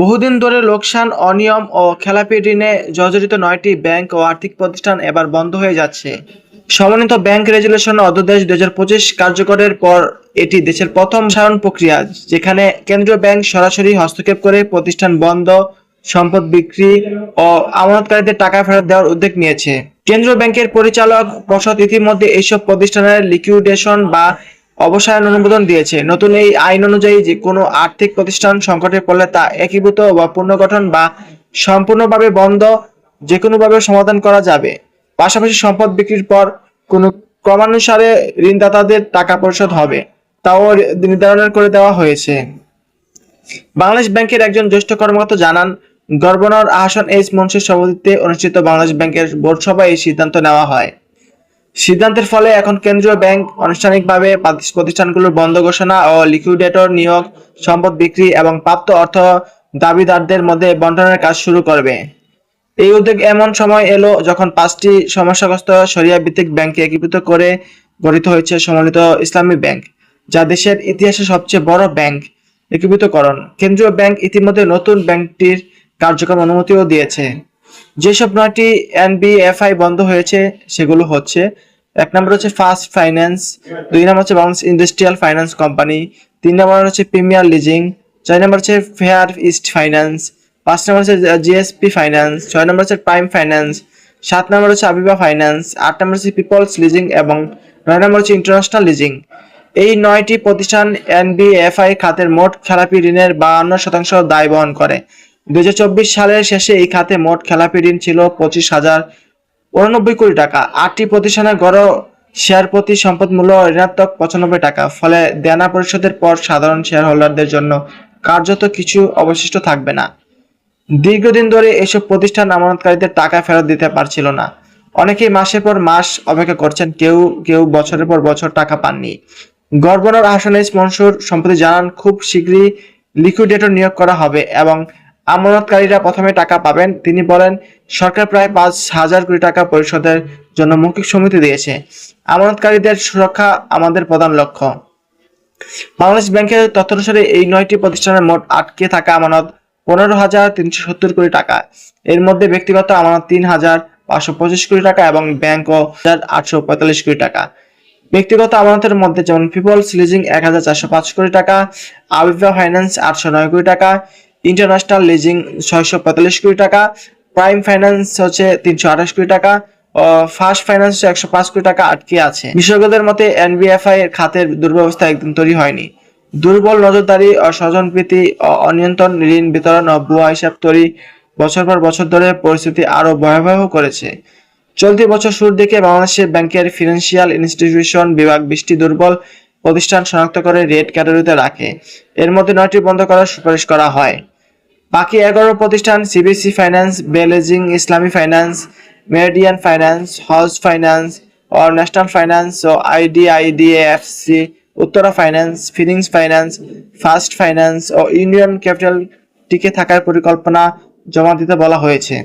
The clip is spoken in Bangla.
বহুদিন ধরে লোকসান, অনিয়ম ও খেলাপি ঋণে জর্জরিত নয়টি ব্যাংক ও আর্থিক প্রতিষ্ঠান এবার বন্ধ হয়ে যাচ্ছে। সমন্বিত ব্যাংক রেজুলেশন অধ্যাদেশ দুই হাজার পঁচিশ কার্যকরের পর এটি দেশের প্রথম সায়ন প্রক্রিয়া, যেখানে কেন্দ্রীয় ব্যাংক সরাসরি হস্তক্ষেপ করে প্রতিষ্ঠান বন্ধ, সম্পদ বিক্রি ও আমানতকারীদের টাকা ফেরত দেওয়ার উদ্যোগ নিয়েছে। কেন্দ্রীয় ব্যাংকের পরিচালক পর্ষদ ইতিমধ্যে এইসব প্রতিষ্ঠানের লিকুইডেশন বা অবসায়ন অনুমোদন দিয়েছে। নতুন এই আইন অনুযায়ী যে কোনো আর্থিক প্রতিষ্ঠান সংকটে পড়লে তা একীভূত বা পুনর্গঠন বা সম্পূর্ণভাবে বন্ধ যে কোনোভাবে সমাধান করা যাবে। পাশাপাশি সম্পদ বিক্রির পর কোনো ক্রমানুসারে ঋণদাতাদের টাকা পরিশোধ হবে, তাও নির্ধারণ করে দেওয়া হয়েছে। বাংলাদেশ ব্যাংকের একজন জ্যেষ্ঠ কর্মকর্তা জানান, গভর্নর আহসান এইচ মনসুর সভাপতিত্বে অনুষ্ঠিত বাংলাদেশ ব্যাংকের বোর্ড সভায় এই সিদ্ধান্ত নেওয়া হয়। সিদ্ধান্তের ফলে এখন কেন্দ্রীয় ব্যাংক আনুষ্ঠানিকভাবে প্রতিষ্ঠানগুলোর বন্ধ ঘোষণা ও লিকুইডেটর নিয়োগ, সম্পদ বিক্রি এবং প্রাপ্ত অর্থ দাবিদারদের মধ্যে বন্টনের কাজ শুরু করবে। এই উদ্যোগ এমন সময় এলো যখন পাঁচটি সমস্যাগ্রস্ত সরিয়া ভিত্তিক ব্যাংকে একীভূত করে গঠিত হয়েছে সম্মিলিত ইসলামী ব্যাংক, যা দেশের ইতিহাসে সবচেয়ে বড় ব্যাংক একীভূতকরণ। কেন্দ্রীয় ব্যাংক ইতিমধ্যে নতুন ব্যাংকটির কার্যক্রম অনুমতিও দিয়েছে। যেসব নয়টি এনবিএফআই বন্ধ হয়েছে, সেগুলো হচ্ছে, এক নম্বর হচ্ছে ফার্স্ট ফাইন্যান্স দুই নম্বর হচ্ছে বাংলাদেশ ইন্ডাস্ট্রিয়াল ফাইন্যান্স কোম্পানি তিন নম্বর হচ্ছে প্রিমিয়ার লিজিং চার নম্বর হচ্ছে ফেয়ার ইস্ট ফাইন্যান্স পাঁচ নম্বর হচ্ছে জিএসপি ফাইন্যান্স ছয় নম্বর হচ্ছে প্রাইম ফাইন্যান্স সাত নম্বর হচ্ছে আবিবা ফাইন্যান্স আট নম্বর হচ্ছে পিপলস লিজিং এবং নয় নম্বর হচ্ছে ইন্টারন্যাশনাল লিজিং এই নয়টি প্রতিষ্ঠান এনবিএফআই খাতের মোট খেলাপি ঋণের বাহান্ন শতাংশ দায় বহন করে। দুই হাজার চব্বিশ সালের শেষে এই খাতে মোট খেলাপি ঋণ ছিল পঁচিশ হাজার উননব্বই কোটি টাকা। আটটি প্রতিষ্ঠানের গড় শেয়ার প্রতি সম্পদ মূল্য ঋণাত্মক পঁচানব্বই টাকা, ফলে দেনা পরিশোধের পর সাধারণ শেয়ার হোল্ডারদের জন্য কার্যত কিছু অবশিষ্ট থাকবে না। দীর্ঘদিন ধরে এসব প্রতিষ্ঠান আমানতকারীদের টাকা ফেরত দিতে পারছিল না। অনেকেই মাসের পর মাস অপেক্ষা করছেন, কেউ কেউ বছরের পর বছর টাকা পাননি। গভর্নর আহসান ইস মনসুর সম্প্রতি জানান, খুব শীঘ্রই লিকুইডেটর নিয়োগ করা হবে এবং আমানতকারীরা প্রথমে টাকা পাবেন। তিনি বলেন, সরকার প্রায় পাঁচ হাজার কোটি টাকা পরিশোধের জন্য মৌখিক সমিতি দিয়েছে। আমানতকারীদের সুরক্ষা আমাদের প্রধান লক্ষ্য। বাংলাদেশ ব্যাংকের তথ্য অনুসারে এই নয়টি প্রতিষ্ঠানের মোট আটকে থাকা আমানত পনেরো হাজার তিনশো সত্তর কোটি টাকা। এর মধ্যে ব্যক্তিগত আমানত তিন হাজার পাঁচশো পঁচিশ কোটি টাকা এবং ব্যাংক ও হাজার আটশো পঁয়তাল্লিশ কোটি টাকা। ব্যক্তিগত আমানতের মধ্যে যেমন পিপলস লিজিং এক হাজার চারশো পাঁচ কোটি টাকা আবিবা ফাইন্যান্স আটশো নয় কোটি টাকা ইন্টারন্যাশনাল লিজিং ছয়শো পঁয়তাল্লিশ কোটি টাকা প্রাইম ফাইন্যান্স হচ্ছে তিনশো আঠাশ কোটি টাকা ফার্স্ট ফাইন্যান্স একশো পাঁচ কোটি টাকা আটকে আছে। বিশেষজ্ঞদের মতে এনবিএফআই এর খাতের দুর্ব্যবস্থা একদম তৈরি হয়নি। দুর্বল নজরদারি স্বজনপ্রীতি অনিয়ন্ত্রণ, ঋণ বিতরণ ও ভুয়া হিসাব তৈরি বছর পর বছর ধরে পরিস্থিতি আরও ভয়াবহ করেছে। চলতি বছর শুরুর দিকে বাংলাদেশের ব্যাংকের ফিনান্সিয়াল ইনস্টিটিউশন বিভাগ বিশটি দুর্বল প্রতিষ্ঠান শনাক্ত করে রেড ক্যাটাগরিতে রাখে। এর মধ্যে নয়টি বন্ধ করার সুপারিশ করা হয়। বাকি এগারো প্রতিষ্ঠান CBC finance বেলেজিং Islami finance Meridian finance house finance ও ন্যাশনাল ফাইন্যান্স ও আইডিআইডিএফসি উত্তরা ফাইন্যান্স ফিনিংস ফাইন্যান্স ফার্স্ট ফাইন্যান্স ও ইউনিয়ন ক্যাপিটাল টিকে থাকার পরিকল্পনা জমা দিতে বলা হয়েছে।